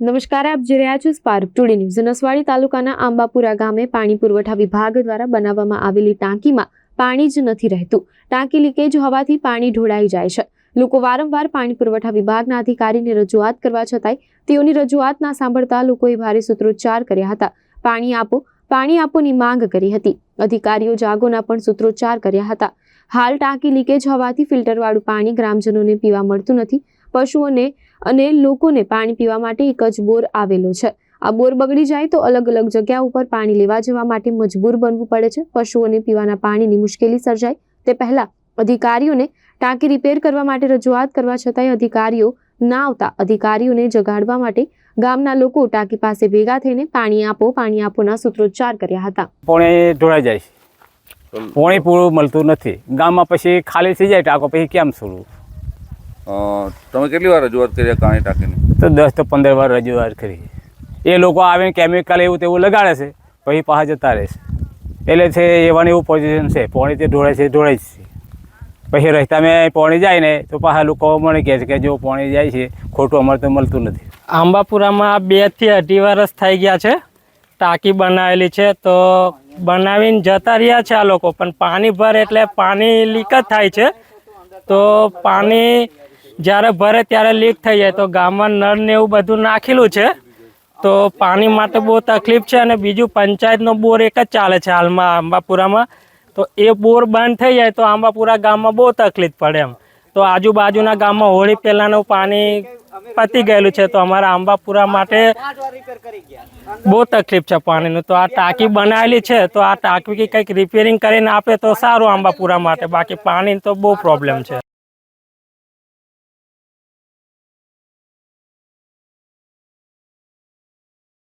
નમસ્કાર, આપ જોઈ રહ્યા છો સ્પાર્ક ટુડે ન્યૂઝ નસવાડી તાલુકાના આંબાપુરા ગામે પાણી પુરવઠા વિભાગ દ્વારા બનાવવામાં આવેલી ટાંકીમાં પાણી જ નથી રહેતું. ટાંકી લીકેજ હોવાથી પાણી ઢોળાઈ જાય છે. લોકો વારંવાર પાણી પુરવઠા વિભાગના અધિકારીને રજૂઆત કરવા છતાંય તેઓની રજૂઆત ના સાંભળતા લોકોએ ભારે સૂત્રોચ્ચાર કર્યા હતા. પાણી આપો, પાણી આપોની માંગ કરી હતી. અધિકારીઓ જાગોના પણ સૂત્રોચ્ચાર કર્યા હતા. હાલ ટાંકી લીકેજ હોવાથી ફિલ્ટરવાળું પાણી ગ્રામજનોને પીવા મળતું નથી. પશુઓને અને લોકોને પાણી પીવા માટે એક જ બોર આવેલો છે. આ બોર બગડી જાય તો અલગ અલગ જગ્યા ઉપર પાણી લેવા જવા માટે મજબૂર બનવું પડે છે. પશુઓને પીવાના પાણીની મુશ્કેલી સર્જાય. તે પહેલા અધિકારીઓને ટાંકી રિપેર કરવા માટે રજૂઆત કરવા છતાંય અધિકારીઓ ના આવતા. અધિકારીઓને જગાડવા માટે ગામના લોકો ટાંકી પાસે ભેગા થઈને પાણી આપો પાણી આપોના સૂત્રોચ્ચાર કર્યા હતા. પોણે ઢોળાઈ જાય. છે પોણી પૂરું મળતું નથી. ગામમાં પછી ખાલી થઈ જાય ટાંકો પછી કેમ છોડવું? તમે કેટલી વાર રજૂઆત કરી કાણી ટાંકીની? તો દસ તો પંદર વાર રજૂઆત કરી. એ લોકો આવીને કેમિકલ એવું તેવું લગાડે છે પછી પાછા જતા રહે છે. એટલે છે એવાની એવું પોઝિશન છે પોણી તે ઢોળે છે ઢોળે જ છે. પછી રસ્તામાં પોણી જાય ને તો પાછા લોકો મને કહે છે કે જો પોણી જાય છે ખોટું અમારે તો મળતું નથી. આંબાપુરામાં બેથી અઢી વર્ષ થઈ ગયા છે. ટાંકી બનાવેલી છે તો બનાવીને જતા રહ્યા છે આ લોકો. પણ પાણી ભર એટલે પાણી લીક જ થાય છે. તો પાણી જ્યારે ભરે ત્યારે લીક થઈ જાય. તો ગામમાં નળ ને એવું બધું નાખેલું છે. તો પાણી માટે બહુ તકલીફ છે અને બીજું પંચાયતનો બોર એક જ ચાલે છે હાલમાં આંબાપુરામાં. તો એ બોર બંધ થઈ જાય તો આંબાપુરા ગામમાં બહુ તકલીફ પડે એમ. તો આજુબાજુના ગામમાં હોળી પહેલાંનું પાણી પતી ગયેલું છે. તો અમારા આંબાપુરા માટે બહુ તકલીફ છે પાણીનું. તો આ ટાંકી બનાવેલી છે. તો આ ટાંકી કંઈક રિપેરિંગ કરીને આપે તો સારું આંબાપુરા માટે. બાકી પાણી તો બહુ પ્રોબ્લેમ છે.